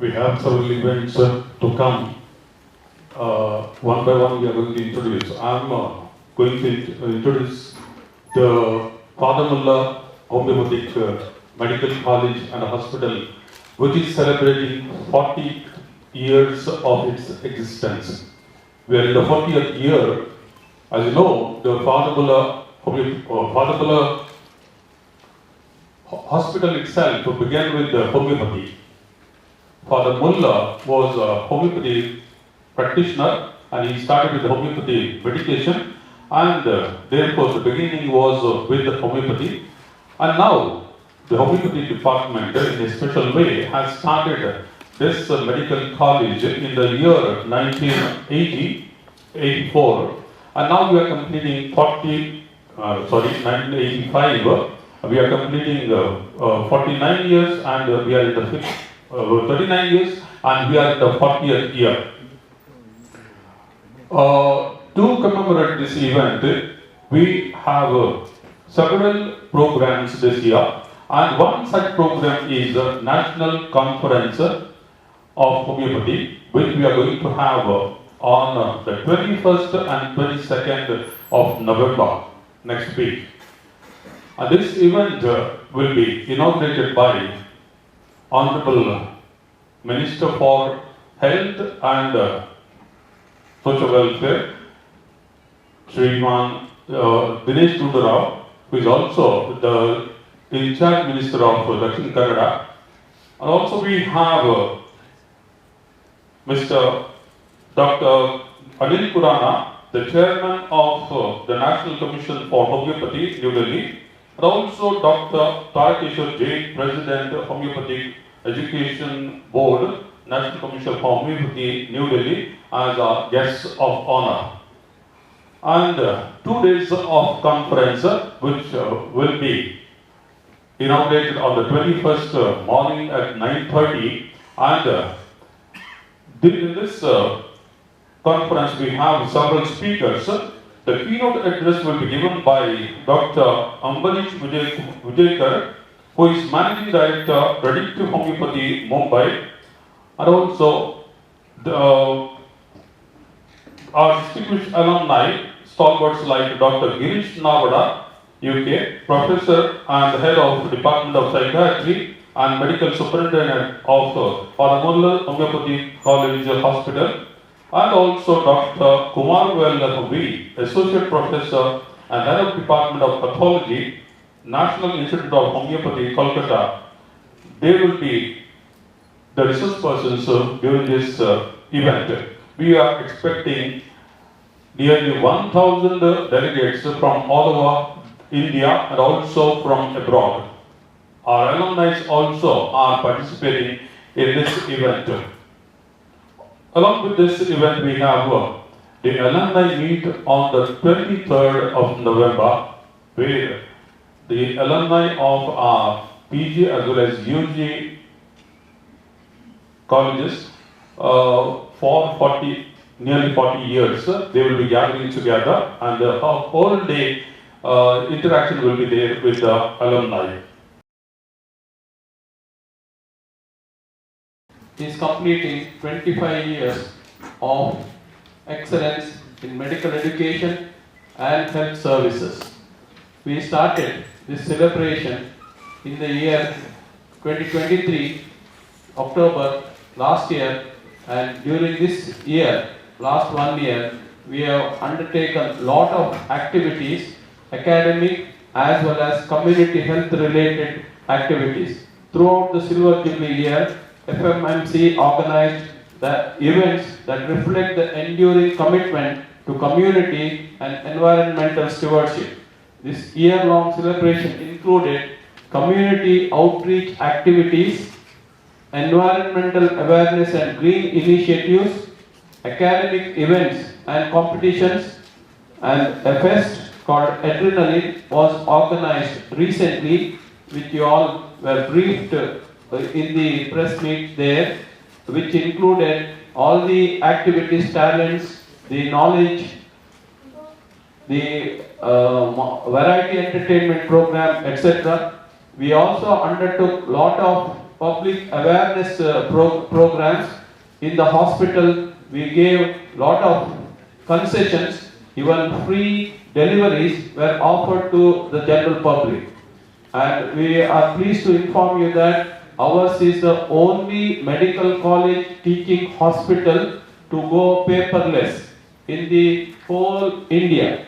we have several events uh, to come. Uh, one by one, we are going to introduce. I'm uh, going to int- introduce the Father Mullah Homeopathic uh, Medical College and Hospital, which is celebrating 40 years of its existence. We are in the 40th year. As you know, the Father Mullah, uh, Ho- Hospital itself began with the homeopathy. Father Mullah was a homeopathy practitioner and he started with the homeopathy medication and uh, therefore the beginning was uh, with the homeopathy. And now the homeopathy department uh, in a special way has started this medical college in the year 1980 84 and now we are completing 40 uh, sorry 1985 uh, we are completing uh, uh, 49 years and we are in the fifth, uh, 39 years and we are in the 40th year uh, to commemorate this event, we have uh, several programs this year, and one such program is the National Conference of Homeopathy, which we are going to have uh, on uh, the 21st and 22nd of November next week. And this event uh, will be inaugurated by Honorable Minister for Health and uh, social welfare, Sriman uh, Dinesh who is also the in charge minister of Dakshin Kannada. And also we have uh, Mr. Dr. Anil Kurana, the chairman of uh, the National Commission for Homeopathy, New Delhi, and also Dr. Tarakeshwar Jain, president of Homeopathic Education Board, National Commission for Homeopathy, New Delhi, as our guests of honor. And uh, two days of conference, uh, which uh, will be inaugurated on the 21st uh, morning at 9.30. And uh, during this uh, conference, we have several speakers. The keynote address will be given by Dr. Ambarish Vijay- Vijayakar, who is Managing Director, Predictive Homeopathy, Mumbai, and also the, our distinguished alumni, stalwarts like Dr. Girish Navada, UK, Professor and Head of Department of Psychiatry and Medical Superintendent of uh, Paramula Homeopathy College Hospital, and also Dr. Kumar Well V, Associate Professor and Head of Department of Pathology, National Institute of Homeopathy, Kolkata. They will be the resource persons during this uh, event. We are expecting nearly 1,000 delegates from all over India and also from abroad. Our alumni also are participating in this event. Along with this event, we have uh, the alumni meet on the 23rd of November, where the alumni of our PG as well as UG colleges uh, for 40, nearly 40 years. uh, They will be gathering together and the whole- whole day uh, interaction will be there with the alumni. Is completing 25 years of excellence in medical education and health services. We started this celebration in the year 2023, October last year, and during this year, last one year, we have undertaken lot of activities, academic as well as community health related activities. Throughout the Silver Jubilee year, FMMC organized the events that reflect the enduring commitment to community and environmental stewardship. This year-long celebration included community outreach activities, environmental awareness and green initiatives, academic events and competitions, and a fest called Adrenaline was organized recently, which you all were briefed in the press meet there, which included all the activities, talents, the knowledge, the uh, variety entertainment program, etc. We also undertook lot of public awareness uh, pro- programs in the hospital. We gave lot of concessions, even free deliveries were offered to the general public. And we are pleased to inform you that ours is the only medical college teaching hospital to go paperless in the whole India.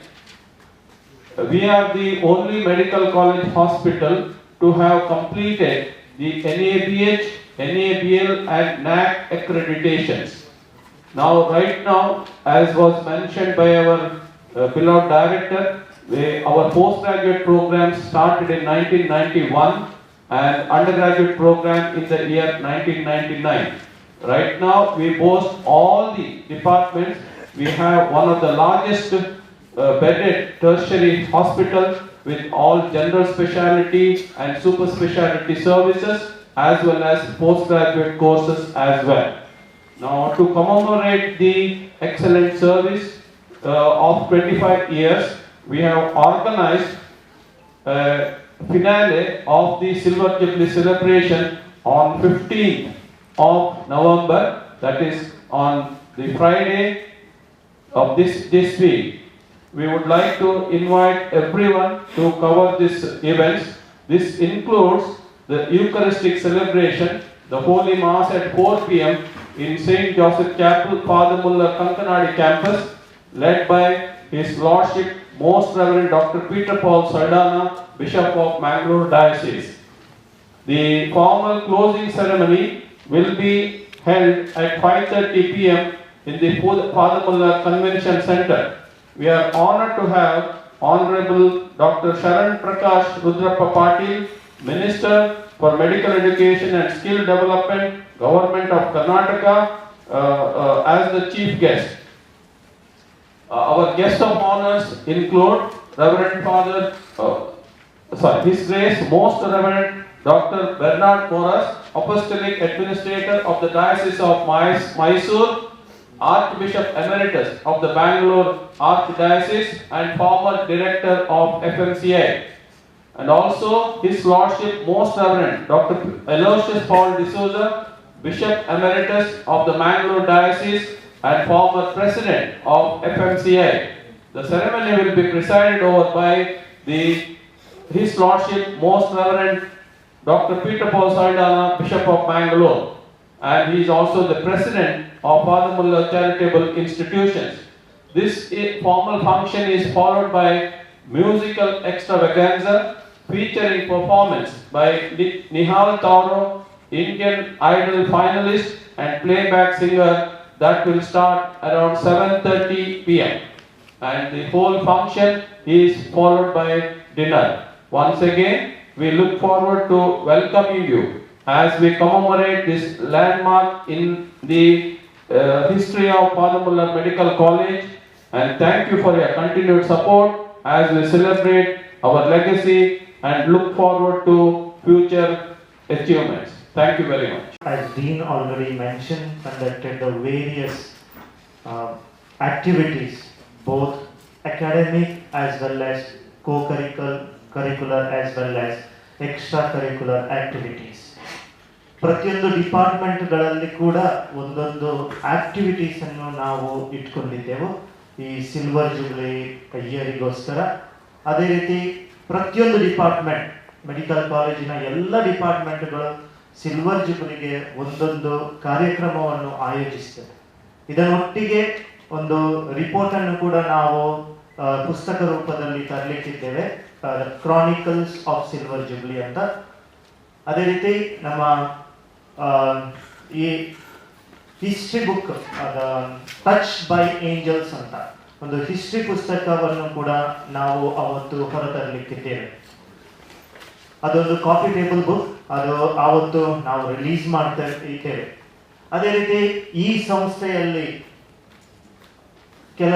We are the only medical college hospital to have completed the NABH, NABL and NAC accreditations. Now, right now, as was mentioned by our uh, beloved director, we- our postgraduate program started in 1991 and undergraduate program in the year 1999. Right now, we boast all the departments. We have one of the largest uh, bedded tertiary hospital with all general specialty and super specialty services as well as postgraduate courses as well. Now, to commemorate the excellent service uh, of 25 years, we have organized a finale of the Silver Jubilee celebration on 15th of November, that is on the Friday of this, this week. We would like to invite everyone to cover this events. This includes the Eucharistic celebration, the Holy Mass at 4 p.m. in St. Joseph Chapel, Father Mulla Kankanadi campus, led by His Lordship Most Reverend Dr. Peter Paul Sardana, Bishop of Mangalore Diocese. The formal closing ceremony will be held at 5:30 p.m. in the Father Mulla Convention Center. We are honored to have Honorable Dr. Sharan Prakash Rudrappa Patil, Minister for Medical Education and Skill Development, Government of Karnataka, uh, uh, as the chief guest. Uh, Our guest of honors include Reverend Father, uh, sorry, His Grace Most Reverend Dr. Bernard Moras, Apostolic Administrator of the Diocese of Mysore, Archbishop Emeritus of the Bangalore Archdiocese and former Director of FMCI. And also His Lordship Most Reverend Dr. Aloysius Paul D'Souza, Bishop Emeritus of the Mangalore Diocese and former President of FMCI. The ceremony will be presided over by the His Lordship Most Reverend Dr. Peter Paul Sardana, Bishop of Bangalore, And he is also the President of Father Mullah Charitable Institutions. This formal function is followed by musical extravaganza featuring performance by Nihal Tauro, Indian Idol finalist and playback singer that will start around 7:30 p.m. And the whole function is followed by dinner. Once again, we look forward to welcoming you as we commemorate this landmark in the uh, history of Father Mullah Medical College. And thank you for your continued support as we celebrate our legacy and look forward to future achievements. Thank you very much. As Dean already mentioned, conducted the various uh, activities, both academic as well as co-curricular curricular as well as extracurricular activities. ಪ್ರತಿಯೊಂದು ಡಿಪಾರ್ಟ್ಮೆಂಟ್ಗಳಲ್ಲಿ ಕೂಡ ಒಂದೊಂದು activities ಅನ್ನು ನಾವು ಇಟ್ಕೊಂಡಿದ್ದೆವು ಈ silver jubilee ಇಯರಿಗೋಸ್ಕರ ಅದೇ ರೀತಿ ಪ್ರತಿಯೊಂದು ಡಿಪಾರ್ಟ್ಮೆಂಟ್ ಮೆಡಿಕಲ್ ಕಾಲೇಜಿನ ಎಲ್ಲ ಡಿಪಾರ್ಟ್ಮೆಂಟ್ಗಳು ಸಿಲ್ವರ್ ಜುಬ್ಲಿಗೆ ಒಂದೊಂದು ಕಾರ್ಯಕ್ರಮವನ್ನು ಆಯೋಜಿಸ್ತದೆ ಇದರೊಟ್ಟಿಗೆ ಒಂದು ರಿಪೋರ್ಟ್ ಅನ್ನು ಕೂಡ ನಾವು ಪುಸ್ತಕ ರೂಪದಲ್ಲಿ ತರಲಿಕ್ಕಿದ್ದೇವೆ. ಕ್ರಾನಿಕಲ್ಸ್ ಆಫ್ ಸಿಲ್ವರ್ ಜುಬ್ಲಿ ಅಂತ. ಅದೇ ರೀತಿ ನಮ್ಮ ಈ ಹಿಸ್ಟ್ರಿ ಬುಕ್ ಅದ ಟಚ್ ಬೈ ಏಂಜಲ್ಸ್ ಅಂತ. ಒಂದು ಹಿಸ್ಟ್ರಿ ಪುಸ್ತಕವನ್ನು ಕೂಡ ನಾವು ಅವತ್ತು ಹೊರತರಲಿಕ್ಕಿದ್ದೇವೆ. ಅದೊಂದು ಕಾಫಿ ಟೇಬಲ್ ಬುಕ್ ಅದು ಆವತ್ತು ನಾವು ರಿಲೀಸ್ ಮಾಡ್ತಾ ಇದ್ದೇವೆ. ಅದೇ ರೀತಿ ಈ ಸಂಸ್ಥೆಯಲ್ಲಿ ಕೆಲ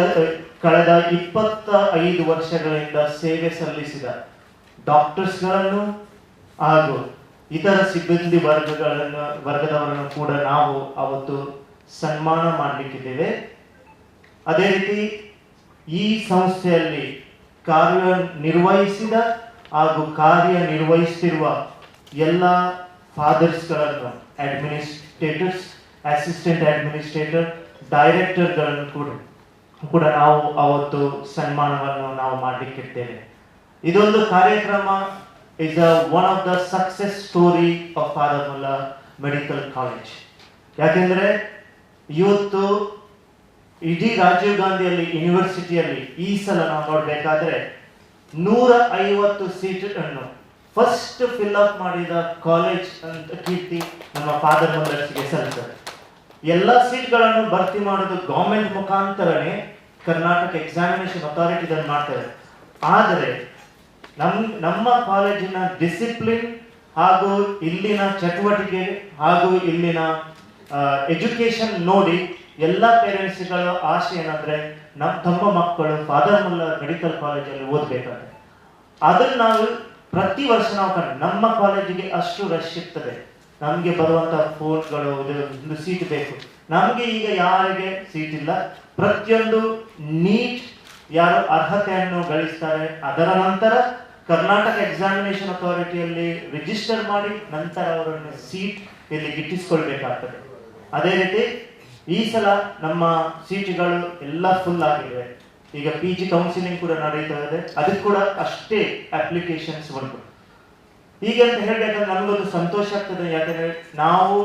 ಕಳೆದ ಇಪ್ಪತ್ತ ಐದು ವರ್ಷಗಳಿಂದ ಸೇವೆ ಸಲ್ಲಿಸಿದ ಡಾಕ್ಟರ್ಸ್ಗಳನ್ನು ಹಾಗೂ ಇತರ ಸಿಬ್ಬಂದಿ ವರ್ಗಗಳನ್ನು, ವರ್ಗದವರನ್ನು ಕೂಡ ನಾವು ಅವತ್ತು ಸನ್ಮಾನ ಮಾಡಲಿಕ್ಕಿದ್ದೇವೆ. ಅದೇ ರೀತಿ ಈ ಸಂಸ್ಥೆಯಲ್ಲಿ ಕಾರ್ಯ ನಿರ್ವಹಿಸಿದ ಹಾಗೂ ಕಾರ್ಯ ನಿರ್ವಹಿಸುತ್ತಿರುವ ಎಲ್ಲ ಫಾದರ್ಸ್ಗಳನ್ನು ಅಡ್ಮಿನಿಸ್ಟ್ರೇಟರ್ಸ್ ಅಸಿಸ್ಟೆಂಟ್ ಅಡ್ಮಿನಿಸ್ಟ್ರೇಟರ್ ಡೈರೆಕ್ಟರ್ಗಳನ್ನು ಕೂಡ ಕೂಡ ನಾವು ಅವತ್ತು ಸನ್ಮಾನವನ್ನು ನಾವು ಮಾಡಲಿಕ್ಕಿರ್ತೇವೆ. ಇದೊಂದು ಕಾರ್ಯಕ್ರಮ is one of the success story of Father Muller medical college ಯಾಕೆಂದ್ರೆ, ಇವತ್ತು ಇಡೀ ರಾಜೀವ್ ಗಾಂಧಿಯಲ್ಲಿ ಯೂನಿವರ್ಸಿಟಿಯಲ್ಲಿ ಈ ಸಲ ನಾವು ನೋಡ್ಬೇಕಾದ್ರೆ ನೂರ ಐವತ್ತು ಸೀಟ್ ಅನ್ನು ಫಸ್ಟ್ ಫಿಲ್ ಅಪ್ ಮಾಡಿದ ಕಾಲೇಜ್ ಅಂತ ಕೀರ್ತಿ ನಮ್ಮ ಫಾದರ್ ಮದರ್ಸ್ಗೆ ಸಲ್ತದೆ ಎಲ್ಲ ಸೀಟ್ಗಳನ್ನು ಭರ್ತಿ ಮಾಡೋದು ಗೌರ್ಮೆಂಟ್ ಮುಖಾಂತರನೇ ಕರ್ನಾಟಕ ಎಕ್ಸಾಮಿನೇಷನ್ ಅಥಾರಿಟಿ ಮಾಡ್ತಾರೆ ಆದರೆ ನಮ್, ನಮ್ಮ ಕಾಲೇಜಿನ ಡಿಸಿಪ್ಲಿನ್ ಹಾಗೂ ಇಲ್ಲಿನ ಚಟುವಟಿಕೆ ಹಾಗೂ ಇಲ್ಲಿನ ಎಜುಕೇಶನ್ ನೋಡಿ ಎಲ್ಲ ಪೇರೆಂಟ್ಸ್ಗಳ ಆಸೆ ಏನಂದ್ರೆ ನಮ್ಮ ತಮ್ಮ ಮಕ್ಕಳು ಫಾದರ್ ಮುಲ್ಲರ್ ಮೆಡಿಕಲ್ ಕಾಲೇಜಲ್ಲಿ ಓದಬೇಕಾದ್ರೆ. ಅದನ್ನ ನಾವು ಪ್ರತಿ ವರ್ಷ ನಾವು ನಮ್ಮ ಕಾಲೇಜಿಗೆ ಅಷ್ಟು ರಶ್ ಇರ್ತದೆ. ನಮಗೆ ಬರುವಂತ ಫೋರ್ಟ್ಗಳು ಒಂದು ಸೀಟ್ ಬೇಕು. ನಮಗೆ ಈಗ ಯಾರಿಗೆ ಸೀಟ್ ಇಲ್ಲ. ಪ್ರತಿಯೊಂದು ನೀಟ್ ಯಾರು ಅರ್ಹತೆಯನ್ನು ಗಳಿಸ್ತಾರೆ, ಅದರ ನಂತರ ಕರ್ನಾಟಕ ಎಕ್ಸಾಮಿನೇಷನ್ ಅಥಾರಿಟಿಯಲ್ಲಿ ರಿಜಿಸ್ಟರ್ ಮಾಡಿ ನಂತರ ಅವರನ್ನು ಸೀಟ್ ಇಲ್ಲಿ ಗಿಟ್ಟಿಸಿಕೊಳ್ಬೇಕಾಗ್ತದೆ ಅದೇ ರೀತಿ ಈ ಸಲ ನಮ್ಮ ಸೀಟುಗಳು ಎಲ್ಲ ಫುಲ್ ಆಗಿದೆ ಈಗ ಪಿ ಜಿ ಕೌನ್ಸಿಲಿಂಗ್ ಕೂಡ ನಡೀತಾ ಇದೆ. ಅದಕ್ಕೆ ಕೂಡ ಅಷ್ಟೇ ಅಪ್ಲಿಕೇಶನ್ಸ್ ಉಂಟು ಹೀಗೆ ಅಂತ ಹೇಳ್ಬೇಕಂದ್ರೆ ನಮಗೊಂದು ಸಂತೋಷ ಆಗ್ತದೆ. ಯಾಕಂದ್ರೆ ನಾವು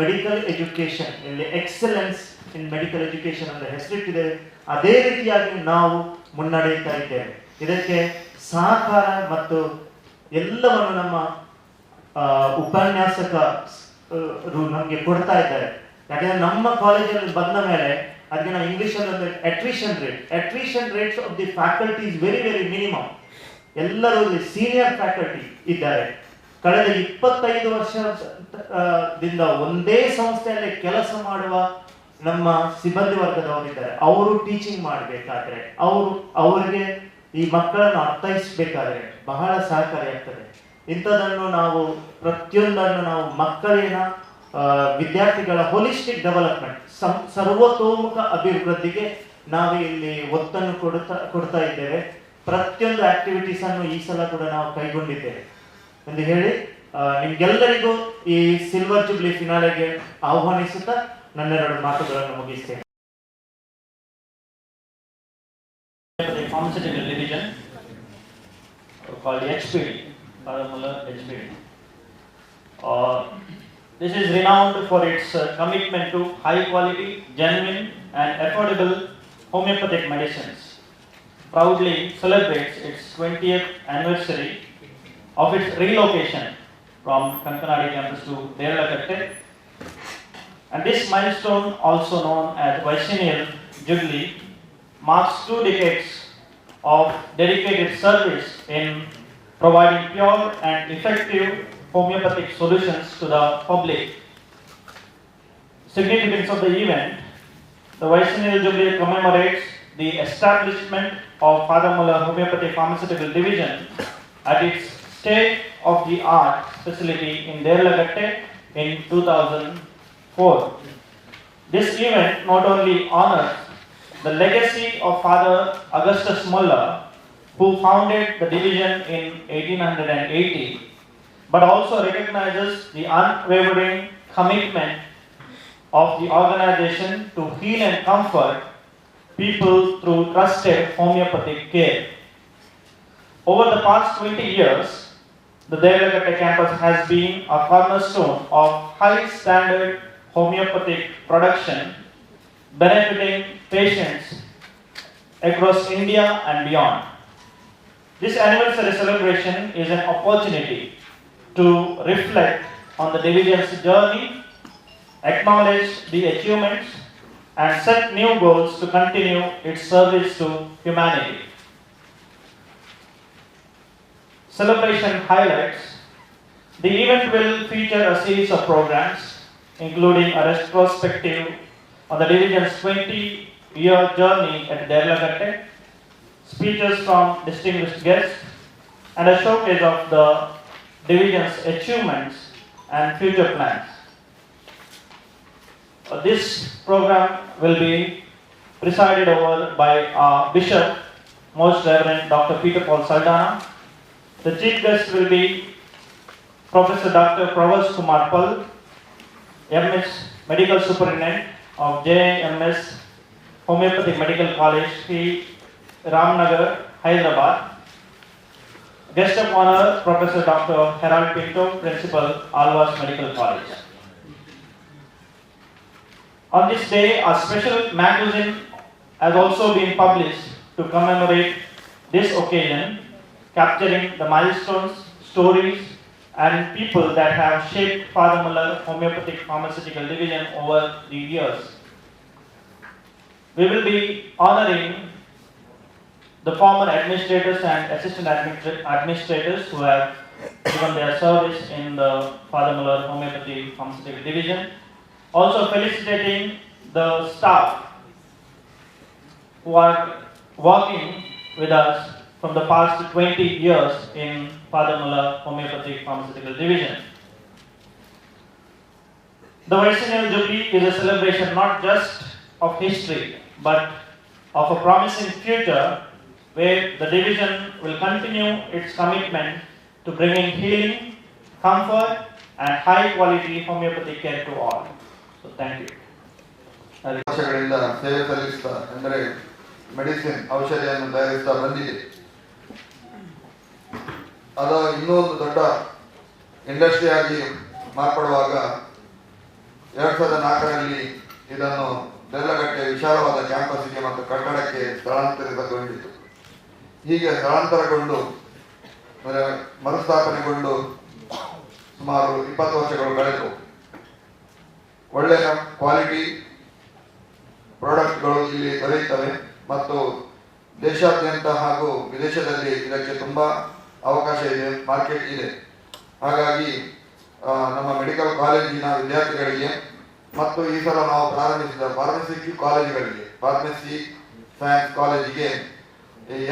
ಮೆಡಿಕಲ್ ಎಜುಕೇಶನ್ ಇಲ್ಲಿ ಎಕ್ಸಲೆನ್ಸ್ ಇನ್ ಮೆಡಿಕಲ್ ಎಜುಕೇಶನ್ ಅಂತ ಹೆಸರಿಟ್ಟಿದೆ. ಅದೇ ರೀತಿಯಾಗಿ ನಾವು ಮುನ್ನಡೆಯುತ್ತಾ ಇದ್ದೇವೆ. ಇದಕ್ಕೆ ಸಹಕಾರ ಮತ್ತು ಎಲ್ಲವನ್ನು ನಮ್ಮ ಉಪನ್ಯಾಸಕರು ನಮಗೆ ಕೊಡ್ತಾ ಇದ್ದಾರೆ. ಯಾಕಂದ್ರೆ ನಮ್ಮ ಕಾಲೇಜಲ್ಲಿ ಬಂದ ಮೇಲೆ ಅದಕ್ಕೆ ನಾವು ಇಂಗ್ಲಿಷ್ ಅಲ್ಲಿ attrition rate attrition rates of the faculty is very very minimum ಎಲ್ಲರೂ ಸೀನಿಯರ್ ಫ್ಯಾಕಲ್ಟಿ ಇದ್ದಾರೆ. ಕಳೆದ ಇಪ್ಪತ್ತೈದು ವರ್ಷ ದಿಂದ ಒಂದೇ ಸಂಸ್ಥೆಯಲ್ಲಿ ಕೆಲಸ ಮಾಡುವ ನಮ್ಮ ಸಿಬ್ಬಂದಿ ವರ್ಗದವರಿದ್ದಾರೆ ಅವರು ಟೀಚಿಂಗ್ ಮಾಡಬೇಕಾದ್ರೆ, ಅವರು ಅವರಿಗೆ ಈ ಮಕ್ಕಳನ್ನು ಅರ್ಥೈಸಬೇಕಾದ್ರೆ ಬಹಳ ಸಹಕಾರಿಯಾಗ್ತದೆ ಇಂಥದನ್ನು ನಾವು, ಪ್ರತಿಯೊಂದನ್ನು ನಾವು ಮಕ್ಕಳಿನ ವಿದ್ಯಾರ್ಥಿಗಳ ಹೋಲಿಸ್ಟಿಕ್ ಡೆವಲಪ್ಮೆಂಟ್ ಸರ್ವತೋಮುಖ ಅಭಿವೃದ್ಧಿಗೆ ನಾವು ಇಲ್ಲಿ ಒತ್ತನ್ನು ಕೊಡುತ್ತಾ ಕೊಡ್ತಾ ಇದ್ದೇವೆ. ಪ್ರತಿಯೊಂದು ಆಕ್ಟಿವಿಟೀಸ್ ಅನ್ನು ಈ ಸಲ ಕೂಡ ನಾವು ಕೈಗೊಂಡಿದ್ದೇವೆ. ಎಂದು ಹೇಳಿ ನಿಮ್ಗೆಲ್ಲರಿಗೂ ಈ ಸಿಲ್ವರ್ ಜುಬ್ಲಿ ಫಿನಾಲೆಗೆ ಆಹ್ವಾನಿಸುತ್ತಾ ನನ್ನೆರಡು ಮಾತುಗಳನ್ನು ಮುಗಿಸ್ತೇನೆ. HPD. Uh, this is renowned for its uh, commitment to high quality, genuine, and affordable homeopathic medicines. Proudly celebrates its 20th anniversary of its relocation from Kankanadi campus to Deralakatte. And this milestone, also known as Vaishnil Jubilee, marks two decades of dedicated service in providing pure and effective homeopathic solutions to the public. Significance of the event, the Vaishnil Jubilee commemorates the establishment of Father Muller Homeopathy Pharmaceutical Division at its state-of-the-art facility in Derlagatte in 2004. This event not only honors the legacy of Father Augustus Muller, who founded the division in 1880, but also recognizes the unwavering commitment of the organization to heal and comfort people through trusted homeopathic care. Over the past 20 years, the Devlagatte campus has been a cornerstone of high standard homeopathic production benefiting patients across India and beyond. This anniversary celebration is an opportunity to reflect on the division's journey, acknowledge the achievements, and set new goals to continue its service to humanity. Celebration highlights the event will feature a series of programs, including a retrospective on the division's 20 year journey at Derlagatte, speeches from distinguished guests, and a showcase of the division's achievements and future plans. Uh, This program will be presided over by our Bishop, Most Reverend Dr. Peter Paul Saldana. The chief guest will be Professor Dr. Pravas Kumar Pal, MS Medical Superintendent of JMS Homeopathic Medical College, Ramnagar, Hyderabad. Guest of honor, Professor Dr. Harold Pinto, Principal, Alvas Medical College. On this day, a special magazine has also been published to commemorate this occasion, capturing the milestones, stories, and people that have shaped Father Muller Homeopathic Pharmaceutical Division over the years. We will be honoring the former administrators and assistant administra- administrators who have given their service in the Father Muller Homeopathy Pharmaceutical Division. Also felicitating the staff who are working with us from the past 20 years in Father Muller Homeopathic Pharmaceutical Division. The Vicennial Jubilee is a celebration not just of history but of a promising future where the division will continue its commitment to bringing healing, comfort, and high quality homeopathic care to all. So, thank you. ವರ್ಷಗಳಿಂದ ಸೇವೆ ಸಲ್ಲಿಸ್ತಾ ಅಂದರೆ medicine ಔಷಧಿಯನ್ನು ತಯಾರಿಸ್ತಾ ಬಂದಿದೆ ಅದು ಇನ್ನೂ ಒಂದು ದೊಡ್ಡ ಇಂಡಸ್ಟ್ರಿಯಾಗಿ ಮಾರ್ಪಡುವಾಗ ಎರಡ್ ಸಾವಿರದ ನಾಲ್ಕರಲ್ಲಿ ಇದನ್ನು ಬೆಲ್ಲಗಟ್ಟೆ ವಿಶಾಲವಾದ ಕ್ಯಾಂಪಸ್ಗೆ ಮತ್ತು ಕಟ್ಟಡಕ್ಕೆ ಸ್ಥಳಾಂತರಿತಗೊಂಡಿತು ಹೀಗೆ ಸ್ಥಳಾಂತರಗೊಂಡು ಮರುಸ್ಥಾಪನೆಗೊಂಡು ಸುಮಾರು ಇಪ್ಪತ್ತು ವರ್ಷಗಳು ಕಳೆದು ಒಳ್ಳೆಯ ಕ್ವಾಲಿಟಿ ಪ್ರಾಡಕ್ಟ್ಗಳು ಇಲ್ಲಿ ದೊರೆಯುತ್ತವೆ ಮತ್ತು ದೇಶಾದ್ಯಂತ ಹಾಗೂ ವಿದೇಶದಲ್ಲಿ ಇದಕ್ಕೆ ತುಂಬ ಅವಕಾಶ ಇದೆ ಮಾರ್ಕೆಟ್ ಇದೆ. ಹಾಗಾಗಿ ನಮ್ಮ ಮೆಡಿಕಲ್ ಕಾಲೇಜಿನ ವಿದ್ಯಾರ್ಥಿಗಳಿಗೆ ಮತ್ತು ಈ ಸಲ ನಾವು ಪ್ರಾರಂಭಿಸಿದ ಫಾರ್ಮಸಿ ಕಾಲೇಜುಗಳಿಗೆ ಫಾರ್ಮಸಿ ಸೈನ್ಸ್ ಕಾಲೇಜಿಗೆ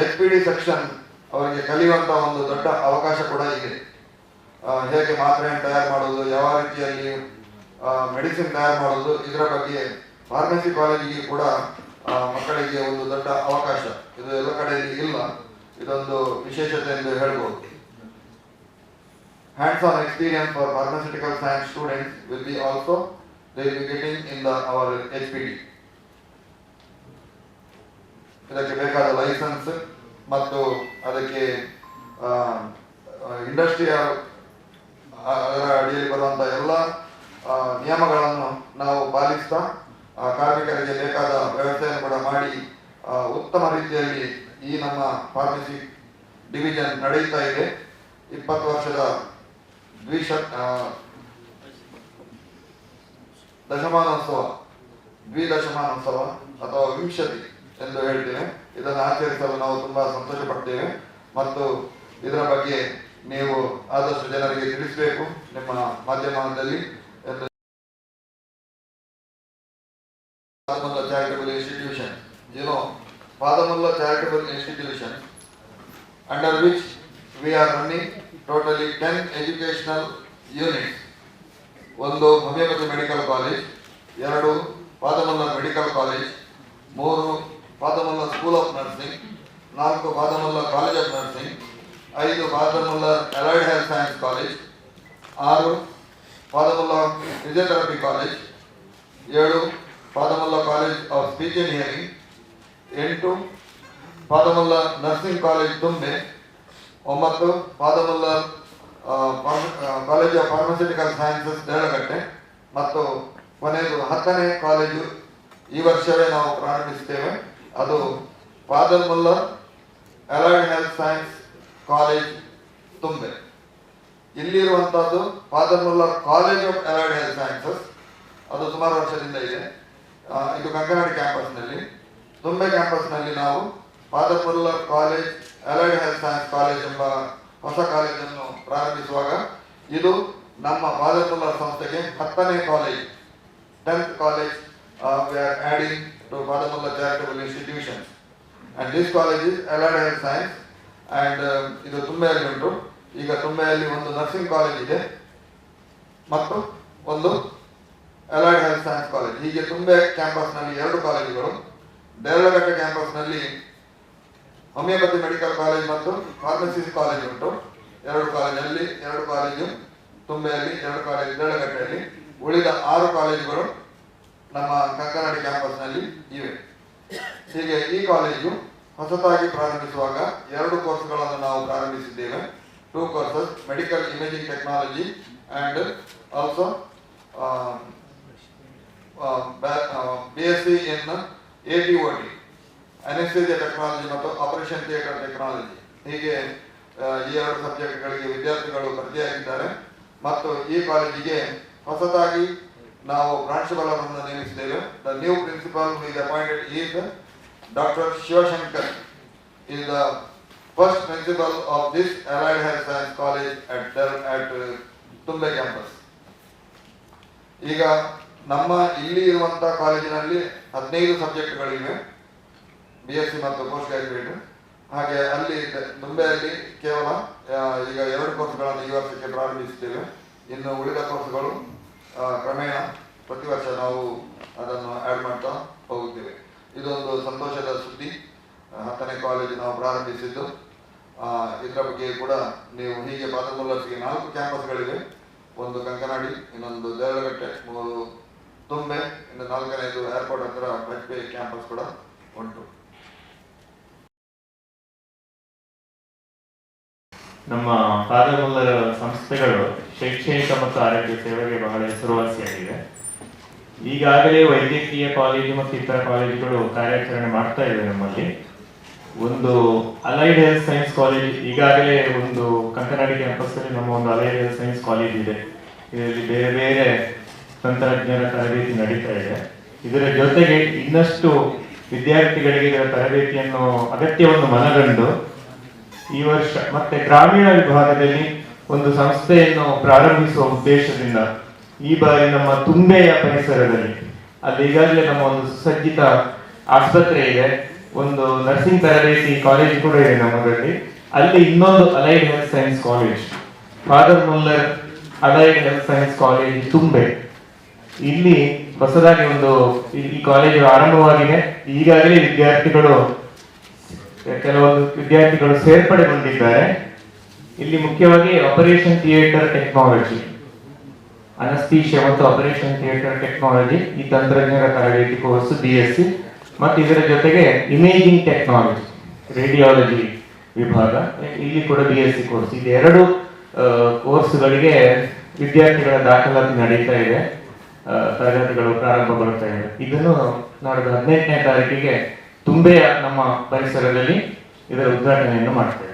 ಎಚ್ ಪಿ ಡಿ ಸೆಕ್ಷನ್ ಅವರಿಗೆ ಕಲಿಯುವಂತ ಒಂದು ದೊಡ್ಡ ಅವಕಾಶ ಕೂಡ ಇದೆ. ಹೇಗೆ ಮಾತ್ರೆಯನ್ನು ತಯಾರು ಮಾಡುವುದು, ಯಾವ ರೀತಿಯಲ್ಲಿ ಮೆಡಿಸಿನ್ ತಯಾರು ಮಾಡುವುದು, ಇದರ ಬಗ್ಗೆ ಫಾರ್ಮಸಿ ಕಾಲೇಜಿಗೆ ಕೂಡ ಮಕ್ಕಳಿಗೆ ಒಂದು ದೊಡ್ಡ ಅವಕಾಶ. ಇದು ಎಲ್ಲ ಕಡೆಯಲ್ಲಿ ಇಲ್ಲ. ಇದೊಂದು ವಿಶೇಷತೆ ಎಂದು ಹೇಳ್ಬೋದು. Hands on experience for pharmaceutical science students will be also they will in the in H P HPD ಇದಕ್ಕೆ ಬೇಕಾದ ಲೈಸೆನ್ಸ್ ಮತ್ತು ಅದಕ್ಕೆ ಇಂಡಸ್ಟ್ರಿಯ ಅದರ ಅಡಿಯಲ್ಲಿ ಬರುವಂತಹ ಎಲ್ಲ ನಿಯಮಗಳನ್ನು ನಾವು ಪಾಲಿಸ್ತಾ ಕಾರ್ಮಿಕರಿಗೆ ಬೇಕಾದ ವ್ಯವಸ್ಥೆಯನ್ನು ಕೂಡ ಮಾಡಿ ಉತ್ತಮ ರೀತಿಯಲ್ಲಿ ಈ ನಮ್ಮ ಫಾರ್ಮಸಿ ಡಿವಿಷನ್ ನಡೆಯುತ್ತಾ ಇದೆ. ಇಪ್ಪತ್ತು ವರ್ಷದ ದ್ವಿಶ ದಶಮಾನೋತ್ಸವ, ದ್ವಿದಶಮಾನೋತ್ಸವ ಅಥವಾ ವಿಂಶತಿ. ಎಂದು ಹೇಳ್ತೇನೆ ಇದನ್ನು ಆಚರಿಸಲು ನಾವು ತುಂಬಾ ಸಂತೋಷ ಪಡ್ತೇವೆ ಮತ್ತು ಇದರ ಬಗ್ಗೆ ನೀವು ಆದಷ್ಟು ಜನರಿಗೆ ತಿಳಿಸಬೇಕು ನಿಮ್ಮ ಮಾಧ್ಯಮದಲ್ಲಿ. Charitable institution. ಏನೋ Father Muller charitable institution. Under which we are running totally ten educational unit ಒಂದು ಹೋಮಿಯೋಪತಿ ಮೆಡಿಕಲ್ ಕಾಲೇಜ್ ಎರಡು ಪಾದಮೂಲ ಮೆಡಿಕಲ್ ಕಾಲೇಜ್ ಮೂರು ಪಾದಮಲ್ಲ ಸ್ಕೂಲ್ ಆಫ್ ನರ್ಸಿಂಗ್ ನಾಲ್ಕು ಬಾದಮಲ್ಲ ಕಾಲೇಜ್ ಆಫ್ ನರ್ಸಿಂಗ್ ಐದು Father Muller allied health science college ಆರು Father Muller physiotherapy college ಏಳು Father Muller college of speech and hearing ಎಂಟು Father Muller nursing college Thumbay ಒಂಬತ್ತು Father Muller college of pharmaceutical sciences Deralakatte ಮತ್ತು ಕೊನೆಯದು ಹತ್ತನೇ college ಈ ವರ್ಷವೇ ನಾವು ಪ್ರಾರಂಭಿಸ್ತೇವೆ ಅದು Father Muller allied health science college Thumbay. ಇಲ್ಲಿರುವಂತಹದ್ದು Father Muller college of allied health sciences. ಅದು ಸುಮಾರು ವರ್ಷದಿಂದ ಇದೆ. ಇದು ಕಂಕನಾಡಿ ಕ್ಯಾಂಪಸ್ನಲ್ಲಿ. ತುಂಬೆ ಕ್ಯಾಂಪಸ್ನಲ್ಲಿ ನಾವು Father Muller college allied health science college ಎಂಬ ಹೊಸ ಕಾಲೇಜನ್ನು ಪ್ರಾರಂಭಿಸುವಾಗ ಇದು ನಮ್ಮ ಪಾದಮಲ್ಲ ಸಂಸ್ಥೆಗೆ ಹತ್ತನೇ college, tenth college adding to Father Muller Charitable institution And this college is allied health science and ಇದು ತುಂಬೆಯಲ್ಲಿ ಉಂಟು. ಈಗ ತುಂಬೆಯಲ್ಲಿ ಒಂದು ನರ್ಸಿಂಗ್ ಕಾಲೇಜ್ ಇದೆ. ಮತ್ತು ಒಂದು ಅಲೈಡ್ ಹೆಲ್ತ್ ಸೈನ್ಸ್ ಕಾಲೇಜ್ ಹೀಗೆ ತುಂಬೆ ಕ್ಯಾಂಪಸ್ನಲ್ಲಿ ಎರಡು ಕಾಲೇಜುಗಳು. ದೇರಳಘಟ್ಟ ಕ್ಯಾಂಪಸ್ನಲ್ಲಿ ಹೋಮಿಯೋಪತಿ ಮೆಡಿಕಲ್ ಕಾಲೇಜ್ ಮತ್ತು ಫಾರ್ಮಸಿ ಕಾಲೇಜ್ ಉಂಟು. ಎರಡು ಕಾಲೇಜಲ್ಲಿ ಎರಡು ಕಾಲೇಜು. ತುಂಬೆಯಲ್ಲಿ ಎರಡು ಕಾಲೇಜ್. ದೇಳಗಟ್ಟೆಯಲ್ಲಿ ಉಳಿದ ಆರು ಕಾಲೇಜುಗಳು. ನಮ್ಮ ಕಂಕನಾಡಿ ಕ್ಯಾಂಪಸ್ನಲ್ಲಿ ಇವೆ. ಹೀಗೆ ಈ ಕಾಲೇಜು ಹೊಸದಾಗಿ ಪ್ರಾರಂಭಿಸುವಾಗ ಎರಡು ಕೋರ್ಸ್ಗಳನ್ನು ನಾವು ಪ್ರಾರಂಭಿಸಿದ್ದೇವೆ. Two courses medical imaging technology and also B S C in A T O T anesthesia technology ಮತ್ತು ಆಪರೇಷನ್ ಥಿಯೇಟರ್ ಟೆಕ್ನಾಲಜಿ ಹೀಗೆ ಈ ಎರಡು ಸಬ್ಜೆಕ್ಟ್ಗಳಿಗೆ ವಿದ್ಯಾರ್ಥಿಗಳು ಭರ್ತಿಯಾಗಿದ್ದಾರೆ ಮತ್ತು ಈ ಕಾಲೇಜಿಗೆ ಹೊಸದಾಗಿ ನಾವು ಪ್ರಾಂಶುಪಾಲರನ್ನು ನೇಮಿಸಿದ್ದೇವೆ. The new principal is appointed is doctor Shivashankar is the first principal of this allied health science college at at Thumbay campus ಈಗ ನಮ್ಮ ಇಲ್ಲಿ ಇರುವಂತಹ ಕಾಲೇಜಿನಲ್ಲಿ ಹದಿನೈದು ಸಬ್ಜೆಕ್ಟ್ಗಳಿವೆ. ಬಿ ಎಸ್ ಸಿ ಮತ್ತು ಪೋಸ್ಟ್ ಗ್ರಾಜುಯೇಟ್ ಹಾಗೆ ಅಲ್ಲಿ ಮುಂಬೈಯಲ್ಲಿ ಕೇವಲ ಈಗ ಎರಡು ಕೋರ್ಸ್ಗಳನ್ನು ಈ ವರ್ಷಕ್ಕೆ ಪ್ರಾರಂಭಿಸುತ್ತೇವೆ. ಇನ್ನು ಉಳಿದ ಕೋರ್ಸ್ಗಳು ಕ್ರಮೇಣ ಪ್ರತಿ ವರ್ಷ ನಾವು ಅದನ್ನು ಆ್ಯಡ್ ಮಾಡ್ತಾ ಹೋಗುತ್ತೇವೆ. ಇದೊಂದು ಸಂತೋಷದ ಸುದ್ದಿ. ಹತ್ತನೇ ಕಾಲೇಜು ನಾವು ಪ್ರಾರಂಭಿಸಿದ್ದು. ಇದರ ಬಗ್ಗೆ ಕೂಡ ನೀವು ಹೀಗೆ ಪಾದಮುಲ್ಲರ್ಸ್ಗೆ ನಾಲ್ಕು ಕ್ಯಾಂಪಸ್ಗಳಿವೆ ಒಂದು ಕಂಕನಾಡಿ, ಇನ್ನೊಂದು ದೇವರಗಟ್ಟೆ, ಮೂರು ತುಂಬೆ, ಇನ್ನು ನಾಲ್ಕನೇದು ಏರ್ಪೋರ್ಟ್ ಹತ್ರ ಬಜ್ಪೆ ಕ್ಯಾಂಪಸ್ ಕೂಡ ಉಂಟು. ನಮ್ಮ ಪಾದಮಲ್ಲರ ಸಂಸ್ಥೆಗಳು ಶೈಕ್ಷಣಿಕ ಮತ್ತು ಆರೋಗ್ಯ ಸೇವೆಗೆ ಬಹಳ ಹೆಸರುವಾಸಿಯಾಗಿದೆ. ಈಗಾಗಲೇ ವೈದ್ಯಕೀಯ ಕಾಲೇಜು ಮತ್ತು ಇತರ ಕಾಲೇಜುಗಳು ಕಾರ್ಯಾಚರಣೆ ಮಾಡ್ತಾ ಇದೆ ನಮ್ಮಲ್ಲಿ. ಒಂದು ಅಲೈಡ್ ಹೆಲ್ತ್ ಸೈನ್ಸ್ ಕಾಲೇಜ್ ಈಗಾಗಲೇ ಒಂದು ಕಂಕನಾಡಿ ಕ್ಯಾಂಪಸ್ ಅಲ್ಲಿ ನಮ್ಮ ಒಂದು ಅಲೈಡ್ ಹೆಲ್ತ್ ಸೈನ್ಸ್ ಕಾಲೇಜ್ ಇದೆ. ಇದರಲ್ಲಿ ಬೇರೆ ಬೇರೆ ತಂತ್ರಜ್ಞಾನ ತರಬೇತಿ ನಡೀತಾ ಇದೆ. ಇದರ ಜೊತೆಗೆ ಇನ್ನಷ್ಟು ವಿದ್ಯಾರ್ಥಿಗಳಿಗೆ ಇದರ ತರಬೇತಿಯನ್ನು ಅಗತ್ಯವನ್ನು ಮನಗಂಡು ಈ ವರ್ಷ ಮತ್ತೆ ಗ್ರಾಮೀಣ ವಿಭಾಗದಲ್ಲಿ ಒಂದು ಸಂಸ್ಥೆಯನ್ನು ಪ್ರಾರಂಭಿಸುವ ಉದ್ದೇಶದಿಂದ ಈ ಬಾರಿ ನಮ್ಮ ತುಂಬೆಯ ಪರಿಸರದಲ್ಲಿ, ಅಲ್ಲಿ ಈಗಾಗಲೇ ನಮ್ಮ ಒಂದು ಸುಸಜ್ಜಿತ ಆಸ್ಪತ್ರೆ ಇದೆ, ಒಂದು ನರ್ಸಿಂಗ್ ತರಬೇತಿ ಕಾಲೇಜ್ ಕೂಡ ಇದೆ ನಮ್ಮದಲ್ಲಿ ಅಲ್ಲಿ ಇನ್ನೊಂದು allied health science college Father Muller allied health science college Thumbay. ಇಲ್ಲಿ ಹೊಸದಾಗಿ ಒಂದು ಈ ಕಾಲೇಜು ಆರಂಭವಾಗಿದೆ. ಈಗಾಗಲೇ ವಿದ್ಯಾರ್ಥಿಗಳು, ಕೆಲವೊಂದು ವಿದ್ಯಾರ್ಥಿಗಳು ಸೇರ್ಪಡೆಗೊಂಡಿದ್ದಾರೆ ಇಲ್ಲಿ ಮುಖ್ಯವಾಗಿ ಆಪರೇಷನ್ ಥಿಯೇಟರ್ ಟೆಕ್ನಾಲಜಿ ಅನಸ್ತೀಶ ಮತ್ತು ಆಪರೇಷನ್ ಥಿಯೇಟರ್ ಟೆಕ್ನಾಲಜಿ ಈ ತಂತ್ರಜ್ಞರ ತರಬೇತಿ ಕೋರ್ಸ್ ಬಿ ಎಸ್ ಸಿ ಮತ್ತು ಇದರ ಜೊತೆಗೆ ಇಮೇಜಿಂಗ್ ಟೆಕ್ನಾಲಜಿ ರೇಡಿಯಾಲಜಿ ವಿಭಾಗ. ಇಲ್ಲಿ ಕೂಡ ಬಿ ಎಸ್ ಸಿ ಕೋರ್ಸ್. ಇದು ಎರಡು ಕೋರ್ಸ್ಗಳಿಗೆ ವಿದ್ಯಾರ್ಥಿಗಳ ದಾಖಲಾತಿ ನಡೀತಾ ಇದೆ. ತರಗತಿಗಳು ಪ್ರಾರಂಭಗೊಳ್ತಾ ಇದೆ. ಇದನ್ನು ನಾಡಿದ ಹದಿನೆಂಟನೇ ತಾರೀಕಿಗೆ ತುಂಬೆಯ ನಮ್ಮ ಪರಿಸರದಲ್ಲಿ ಇದರ ಉದ್ಘಾಟನೆಯನ್ನು ಮಾಡ್ತೇವೆ.